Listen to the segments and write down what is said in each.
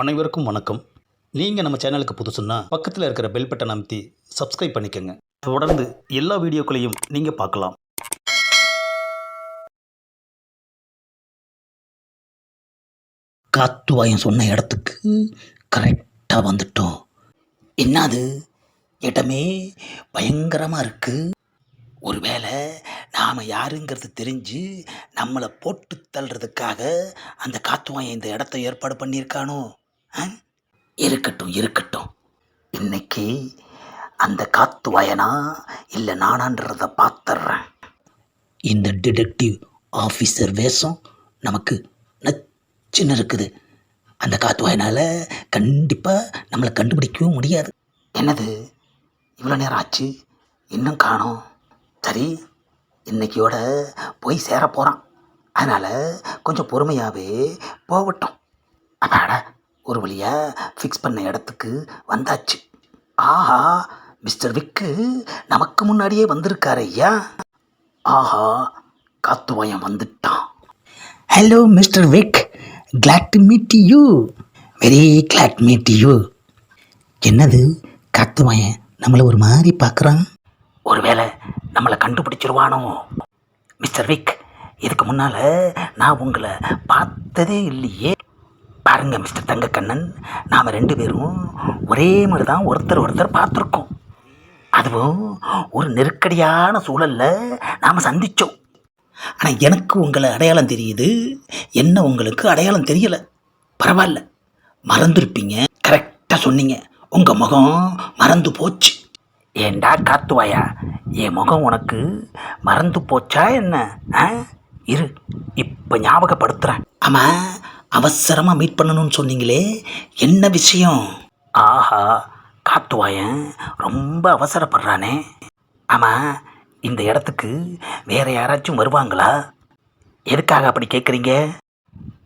அனைவருக்கும் வணக்கம். நீங்கள் நம்ம சேனலுக்கு புதுசுன்னா பக்கத்தில் இருக்கிற பெல் பட்டன் அமைத்தி சப்ஸ்கிரைப் பண்ணிக்கோங்க. தொடர்ந்து எல்லா வீடியோக்களையும் நீங்கள் பார்க்கலாம். காத்துவாயம் சொன்ன இடத்துக்கு கரெக்டாக வந்துட்டோம். என்னது? இடமே பயங்கரமாக இருக்குது ஒருவேளை நாம் யாருங்கிறது தெரிஞ்சு நம்மளை போட்டு தள்ளுறதுக்காக அந்த காத்துவாயன் இந்த இடத்த ஏற்பாடு பண்ணியிருக்கானோ? இருக்கட்டும் இருக்கட்டும். இன்னைக்கு அந்த காத்துவாயனா இல்லை நானான்றத பார்த்துட்றேன் இந்த டிடெக்டிவ் ஆஃபீஸர் வேஷம் நமக்கு நச்சுன்னு இருக்குது. அந்த காத்துவாயனால் கண்டிப்பாக நம்மளை கண்டுபிடிக்கவும் முடியாது. என்னது? இவ்வளோ நேரம் ஆச்சு. இன்னும் காணோம். சரி இன்னைக்கியோட போய் சேர போகிறான் அதனால் கொஞ்சம் பொறுமையாகவே போகட்டும். அப்பாடா. ஒரு வழியாக ஃபிக்ஸ் பண்ண இடத்துக்கு வந்தாச்சு. ஆஹா மிஸ்டர் விக்கு நமக்கு முன்னாடியே வந்திருக்கார் ஐயா. ஆஹா காத்துவாயம் வந்துட்டான். Hello mister wick glad to meet you very glad meet you என்னது காத்துவாயன் நம்மளை ஒரு மாதிரி பார்க்குறான்? ஒருவேளை நம்மளை கண்டுபிடிச்சிருவானோ? மிஸ்டர் விக் இதுக்கு முன்னால் நான் உங்களை பார்த்ததே இல்லையே. பாருங்கள் மிஸ்டர் தங்கக்கண்ணன் நாம் ரெண்டு பேரும் ஒரே மாதிரி தான் ஒருத்தர் ஒருத்தர் பார்த்துருக்கோம். அதுவும் ஒரு நெருக்கடியான சூழலில் நாம் சந்தித்தோம் ஆனால் எனக்கு உங்களை அடையாளம் தெரியுது. என்ன உங்களுக்கு அடையாளம் தெரியலை. பரவாயில்ல. மறந்துருப்பீங்க. கரெக்டாக சொன்னீங்க. உங்கள் முகம் மறந்து போச்சு. ஏண்டா காத்துவாயா? என் முகம் உனக்கு மறந்து போச்சா என்ன? ஆ? இரு இப்போ ஞாபகப்படுத்துகிறேன் ஆமாம் அவசரமாக மீட் பண்ணணும்னு சொன்னீங்களே? என்ன விஷயம்? ஆஹா காட்டுவாயன். ரொம்ப அவசரப்படுறானே. ஆமாம் இந்த இடத்துக்கு வேறு யாராச்சும் வருவாங்களா? எதுக்காக அப்படி கேட்குறீங்க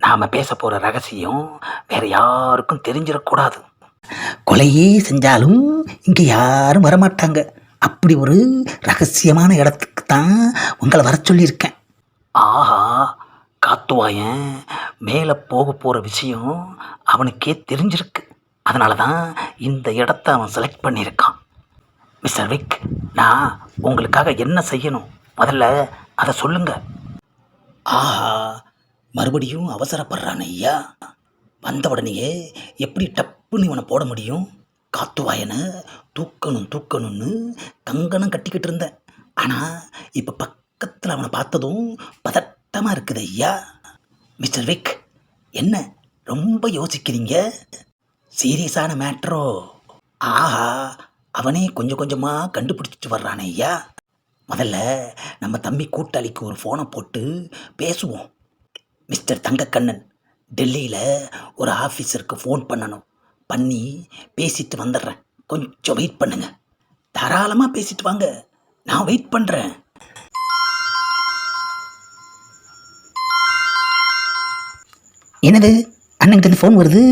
நாம் பேச போகிற ரகசியம் வேறு யாருக்கும் தெரிஞ்சிடக்கூடாது. கொலையே செஞ்சாலும் இங்கே யாரும் வரமாட்டாங்க. அப்படி ஒரு ரகசியமான இடத்துக்கு தான் உங்களை வர சொல்லியிருக்கேன். ஆஹா காத்துவாயன் மேலே போக போகிற விஷயம் அவனுக்கே தெரிஞ்சிருக்கு. அதனால தான் இந்த இடத்த அவன் செலக்ட் பண்ணியிருக்கான். மிஸ்டர் விக் நான் உங்களுக்காக என்ன செய்யணும்? முதல்ல அதை சொல்லுங்க. ஆஹா மறுபடியும் அவசரப்படுறான் ஐயா. வந்த உடனேயே எப்படி டப்புன்னு இவனை போட முடியும்? காத்துவாயனை தூக்கணும் தூக்கணும்னு கங்கணம் கட்டிக்கிட்டு இருந்தேன். ஆனால் இப்போ பக்கத்தில் அவனை பார்த்ததும் பதட்டமாக இருக்குது ஐயா. மிஸ்டர் விக் என்ன ரொம்ப யோசிக்கிறீங்க? சீரியஸான மேட்ரோ ஆஹா அவனே கொஞ்சம் கொஞ்சமாக கண்டுபிடிச்சிட்டு வர்றானே ஐயா. முதல்ல நம்ம தம்பி கூட்டாளிக்கு ஒரு ஃபோனை போட்டு பேசுவோம். மிஸ்டர் தங்கக்கண்ணன் டெல்லியில் ஒரு ஆஃபீஸருக்கு ஃபோன் பண்ணணும். பண்ணி பேசிட்டு வந்துடுறேன். கொஞ்சம் வெயிட் பண்ணுங்க. தாராளமாக பேசிட்டு வாங்க. நான் வெயிட் பண்ணுறேன் என்னது? அண்ணன்கிட்ட ஃபோன் வருது?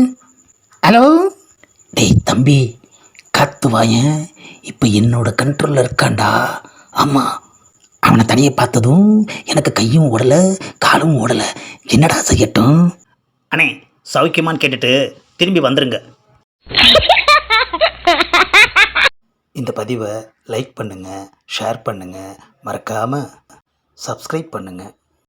ஹலோ டேய் தம்பி காத்து வாயன். இப்போ என்னோட கண்ட்ரோலில் இருக்கான்டா. ஆமாம் அவனை தனியே பார்த்ததும் எனக்கு கையும் ஓடலை காலும் ஓடலை. என்னடா செய்யட்டும்? அண்ணே சௌக்கியமான்னு கேட்டுட்டு திரும்பி வந்துருங்க. இந்த பதிவை லைக் பண்ணுங்கள் ஷேர் பண்ணுங்கள் மறக்காமல் சப்ஸ்கிரைப் பண்ணுங்கள்